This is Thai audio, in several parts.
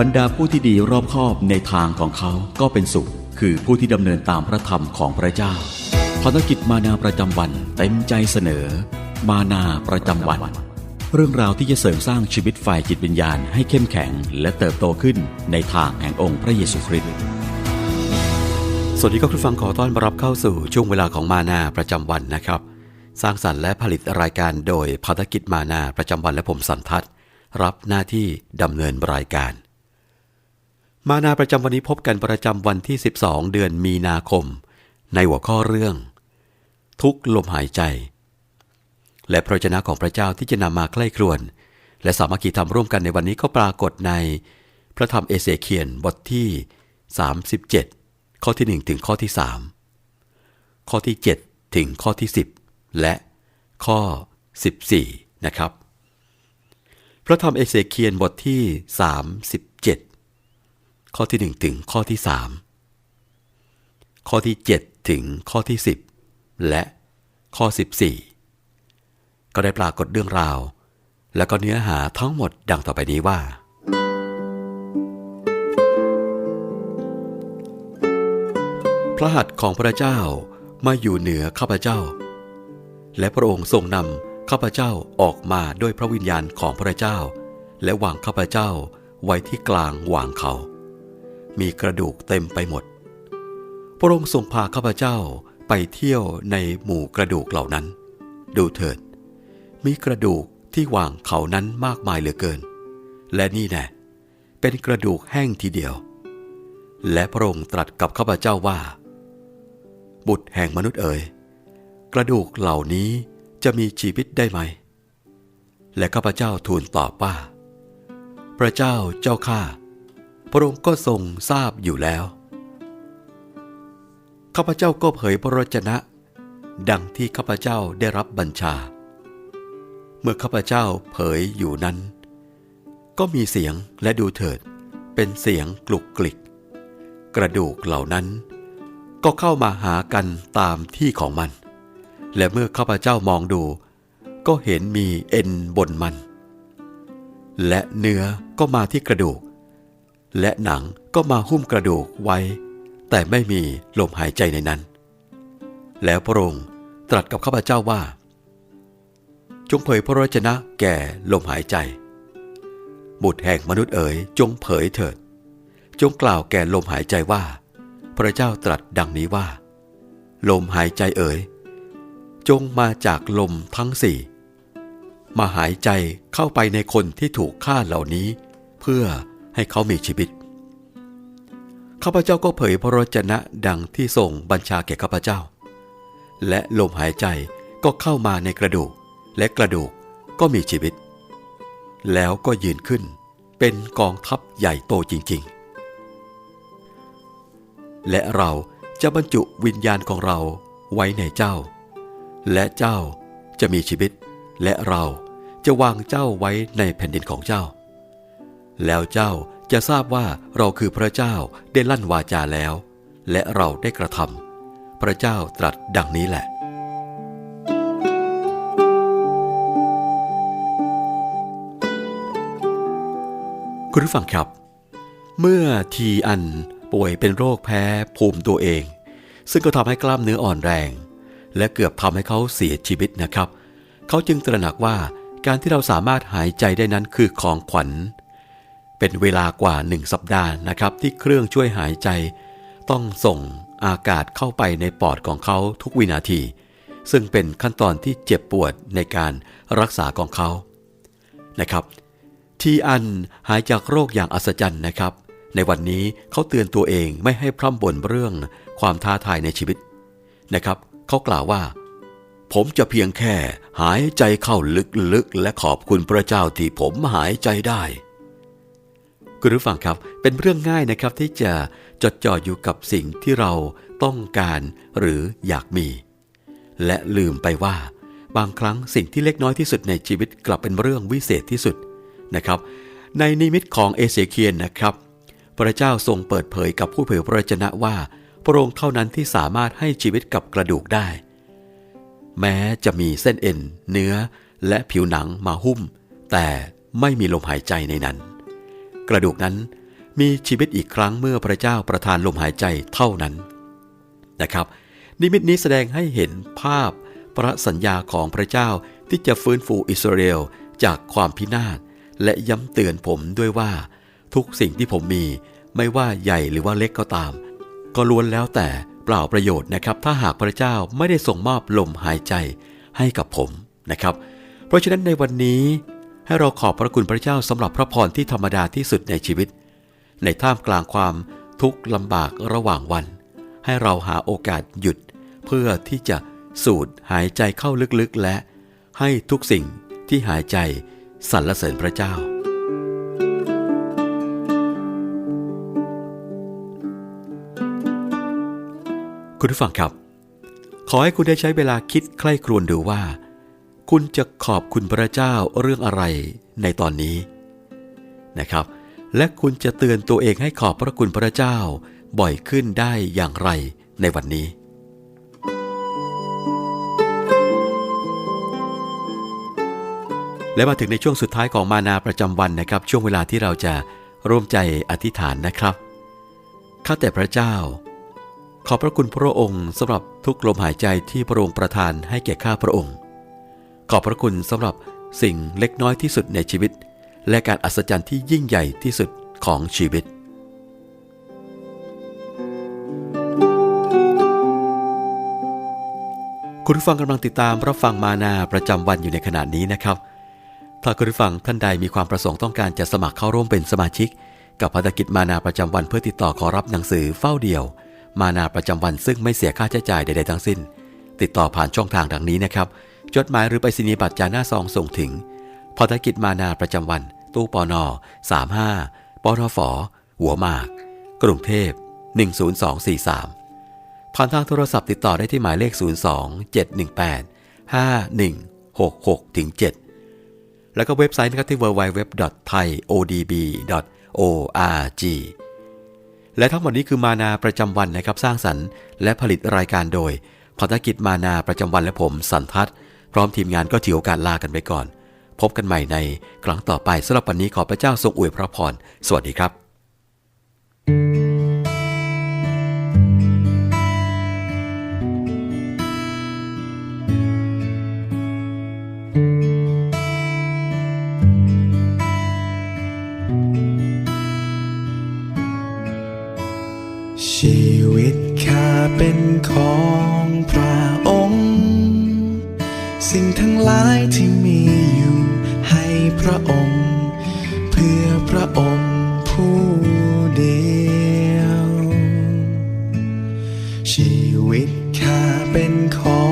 บรรดาผู้ที่ดีรอบคอบในทางของเขาก็เป็นสุข คือผู้ที่ดำเนินตามพระธรรมของพระเจ้าภารกิจมานาประจำวันเต็มใจเสนอ มานาประจำวัน เรื่องราวที่จะเสริมสร้างชีวิตฝ่ายจิตวิญญาณให้เข้มแข็ง และเติบโตขึ้นในทางแห่งองค์พระเยซูคริสต์สวัสดีครับคุณฟังขอต้อนรับเข้าสู่ช่วงเวลาของมานาประจำวันนะครับ สร้างสรรค์และผลิตรายการโดยภารกิจมานาประจำวันและผมสันทัศน์รับหน้าที่ดำเนินรายการ มานาประจำวันนี้พบกันประจำวันที่ 12 เดือนมีนาคม ในหัวข้อเรื่อง ทุกลมหายใจ และพระเจนะของพระเจ้าที่จะนำมาใกล้ครวน และสามัคคีธรรมร่วมกันในวันนี้ก็ปรากฏใน พระธรรมเอเสเคียนบทที่ 37 ข้อที่ 1 ถึงข้อที่ 3 ข้อที่ 7 ถึงข้อที่ 10 และข้อ 14 นะครับ พระธรรมเอเสเคียนบทที่ 37 ข้อที่ 1 ถึงข้อที่ 3 ข้อที่ 7 ถึงข้อที่ 10 และข้อ 14 ก็ได้ปรากฏเรื่องราว และก็เนื้อหาทั้งหมดดังต่อไปนี้ว่า พระหัตถ์ของพระเจ้ามาอยู่เหนือข้าพเจ้า และพระองค์ทรงนำข้าพเจ้าออกมาด้วยพระวิญญาณของพระเจ้า และวางข้าพเจ้าไว้ที่กลางวางเขา มีกระดูกเต็มไปหมด พระองค์ทรงพาข้าพเจ้าไปเที่ยวในหมู่กระดูกเหล่านั้น ดูเถิด มีกระดูกที่วางเขานั้นมากมายเหลือเกิน และนี่แน่เป็นกระดูกแห้งทีเดียว และพระองค์ตรัสกับข้าพเจ้าว่า บุตรแห่งมนุษย์เอ๋ยกระดูกเหล่านี้จะมีชีวิตได้ไหม และข้าพเจ้าทูลตอบว่า พระเจ้าเจ้าข้า พระองค์ก็ทรงทราบอยู่แล้ว ข้าพเจ้าก็เผยพระวจนะ ดังที่ข้าพเจ้าได้รับบัญชา เมื่อข้าพเจ้าเผยอยู่นั้น ก็มีเสียงและดูเถิด เป็นเสียงกลุกกลิก กระดูกเหล่านั้น ก็เข้ามาหากันตามที่ของมัน และเมื่อข้าพเจ้ามองดู ก็เห็นมีเอ็นบนมัน และเนื้อก็มาที่กระดูก และหนังก็มาหุ้มกระดูกไว้ แต่ไม่มีลมหายใจในนั้น แล้วพระองค์ตรัสกับข้าพเจ้าว่า จงเผยพระวจนะแก่ลมหายใจ บุตรแห่งมนุษย์เอ๋ยจงเผยเถิด จงกล่าวแก่ลมหายใจว่า พระเจ้าตรัสดังนี้ว่า ลมหายใจเอ๋ยจงมาจากลมทั้งสี่มาหายใจเข้าไปในคนที่ถูกฆ่าเหล่านี้ เพื่อ ให้เขามีชีวิต ข้าพเจ้าก็เผยพระวจนะดังที่ทรงบัญชาแก่ข้าพเจ้า และลมหายใจก็เข้ามาในกระดูก และกระดูกก็มีชีวิต แล้วก็ยืนขึ้นเป็นกองทัพใหญ่โตจริง ๆ และเราจะบรรจุวิญญาณของเราไว้ในเจ้า และเจ้าจะมีชีวิต และเราจะวางเจ้าไว้ในแผ่นดินของเจ้า แล้วเจ้าจะทราบว่าเราคือพระเจ้าได้ลั่นวาจาแล้ว และเราได้กระทำพระเจ้าตรัสดังนี้แหละ คุณผู้ฟังครับ เมื่อทีอันป่วยเป็นโรคแพ้ภูมิตัวเอง ซึ่งก็ทำให้กล้ามเนื้ออ่อนแรง และเกือบทำให้เขาเสียชีวิตนะครับ เขาจึงตระหนักว่าการที่เราสามารถหายใจได้นั้นคือของขวัญ เป็นเวลากว่าหนึ่งสัปดาห์นะครับ ที่เครื่องช่วยหายใจ ต้องส่งอากาศเข้าไปในปอดของเขาทุกวินาที ซึ่งเป็นขั้นตอนที่เจ็บปวดในการรักษาของเขานะครับทีอันหายจากโรคอย่างอัศจรรย์นะครับ ในวันนี้เขาเตือนตัวเองไม่ให้พร่ำบ่นเรื่องความท้าทายในชีวิตนะครับ เขากล่าวว่า ผมจะเพียงแค่หายใจเข้าลึกๆ และขอบคุณพระเจ้าที่ผมหายใจได้ คุณผู้ฟังครับ เป็นเรื่องง่ายนะครับที่จะจดจ่ออยู่กับสิ่งที่เราต้องการหรืออยากมี และลืมไปว่า บางครั้งสิ่งที่เล็กน้อยที่สุดในชีวิตกลับเป็นเรื่องวิเศษที่สุดนะครับ ในนิมิตของเอเสเคียนนะครับ พระเจ้าทรงเปิดเผยกับผู้เผยพระวจนะว่า พระองค์เท่านั้นที่สามารถให้ชีวิตกับกระดูกได้ แม้จะมีเส้นเอ็น เนื้อ และผิวหนังมาหุ้ม แต่ไม่มีลมหายใจในนั้น กระดูกนั้นมีชีวิตอีกครั้งเมื่อพระเจ้าประทานลมหายใจเท่านั้นนะครับ นิมิตนี้แสดงให้เห็นภาพพระสัญญาของพระเจ้าที่จะฟื้นฟูอิสราเอลจากความพินาศและย้ำเตือนผมด้วยว่า ทุกสิ่งที่ผมมีไม่ว่าใหญ่หรือว่าเล็กก็ตาม ก็ล้วนแล้วแต่เปล่าประโยชน์นะครับ ถ้าหากพระเจ้าไม่ได้ส่งมอบลมหายใจให้กับผมนะครับ เพราะฉะนั้นในวันนี้ ให้เราขอบพระคุณพระเจ้าสำหรับพระพรที่ธรรมดาที่สุดในชีวิต ในท่ามกลางความทุกข์ลำบากระหว่างวัน ให้เราหาโอกาสหยุด เพื่อที่จะสูดหายใจเข้าลึกๆ และให้ทุกสิ่งที่หายใจสรรเสริญพระเจ้า คุณผู้ฟังครับ ขอให้คุณได้ใช้เวลาคิดใคร่ครวญดูว่า คุณจะขอบคุณพระเจ้าเรื่องอะไรในตอนนี้นะครับ และคุณจะเตือนตัวเองให้ขอบพระคุณพระเจ้าบ่อยขึ้นได้อย่างไรในวันนี้ และมาถึงในช่วงสุดท้ายของมานาประจำวันนะครับ ช่วงเวลาที่เราจะร่วมใจอธิษฐานนะครับข้าแต่พระเจ้า ขอบพระคุณพระองค์สำหรับทุกลมหายใจที่พระองค์ประทานให้แก่ข้าพระองค์ ขอบพระคุณสำหรับสิ่งเล็กน้อยที่สุดในชีวิต และการอัศจรรย์ที่ยิ่งใหญ่ที่สุดของชีวิต คุณผู้ฟังกำลังติดตามรับฟังมานาประจำวันอยู่ในขณะนี้นะครับ ถ้าคุณผู้ฟังท่านใดมีความประสงค์ต้องการจะสมัครเข้าร่วมเป็นสมาชิก กับภารกิจมานาประจำวันเพื่อติดต่อขอรับหนังสือเฝ้าเดี่ยว มานาประจำวันซึ่งไม่เสียค่าใช้จ่ายใดๆทั้งสิ้น ติดต่อผ่านช่องทางดังนี้นะครับ จดหมายหรือไปรษณียบัตรจานหน้าซองส่งถึงภารกิจมานาประจำวัน ตู้ปอนอ35ปทฟหัวหมาก กรุงเทพ 10243 ผ่านทางโทรศัพท์ติดต่อได้ที่หมายเลข 02 718 5166ถึง7แล้วก็เว็บไซต์นะครับที่ www.thaiodb.org และทั้งหมดนี้คือมานาประจำวันนะครับสร้างสรรค์ และผลิตรายการโดยพัฒกิจมานาประจำวันและผมสันทัศน์ พร้อมทีมงานก็ถือโอกาสลากันไปก่อน พบกันใหม่ในครั้งต่อไปสำหรับวันนี้ขอพระเจ้าทรงอวยพระพร สวัสดีครับชี ระองค์ เพื่อพระองค์ผู้เดียว ชีวิตข้าเป็นขอ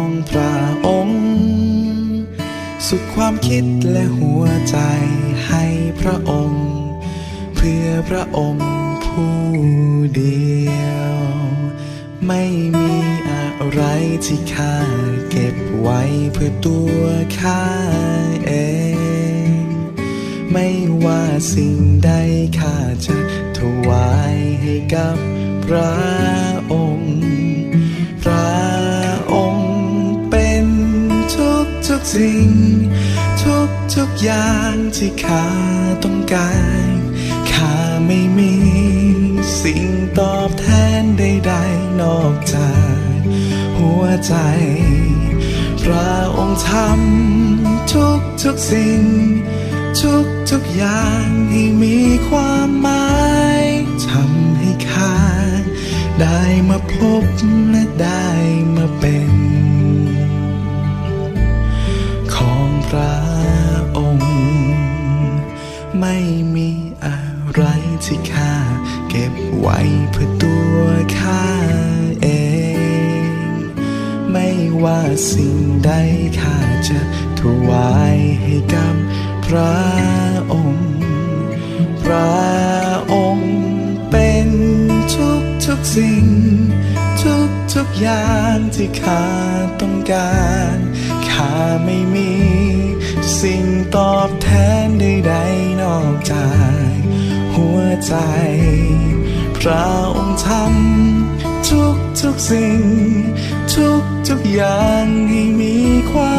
งพระองค์ สุดความคิดและหัวใจให้พระองค์ เพื่อพระองค์ผู้เดียว ไม่มีอะไรที่ข้าเก็บไว้เพื่อตัวข้าเอง ไม่ว่าสิ่งใดข้าจะถวายให้กับพระองค์ พระองค์เป็นทุกทุกๆสิ่ง ทุกทุกๆอย่างที่ข้าต้องการข้าไม่มีสิ่งตอบแทนใดๆนอกจากหัวใจ พระองค์ทำทุกทุกๆสิ่ง ทุกทุกอย่างให้มีความหมายทำให้ข้าได้มาพบและได้มาเป็น ของพระองค์ ไม่มีอะไรที่ข้าเก็บไว้เพื่อตัวข้าเอง ไม่ว่าสิ่งใดข้าจะถวายให้กับ พระองค์ พระองค์เป็นทุกทุกๆสิ่ง ทุกทุกๆอย่างที่ข้าต้องการข้าไม่มี สิ่งตอบแทนใดๆนอกจาก หัวใจ พระองค์ทำทุกทุกๆสิ่ง ทุกทุกๆอย่างให้มีความ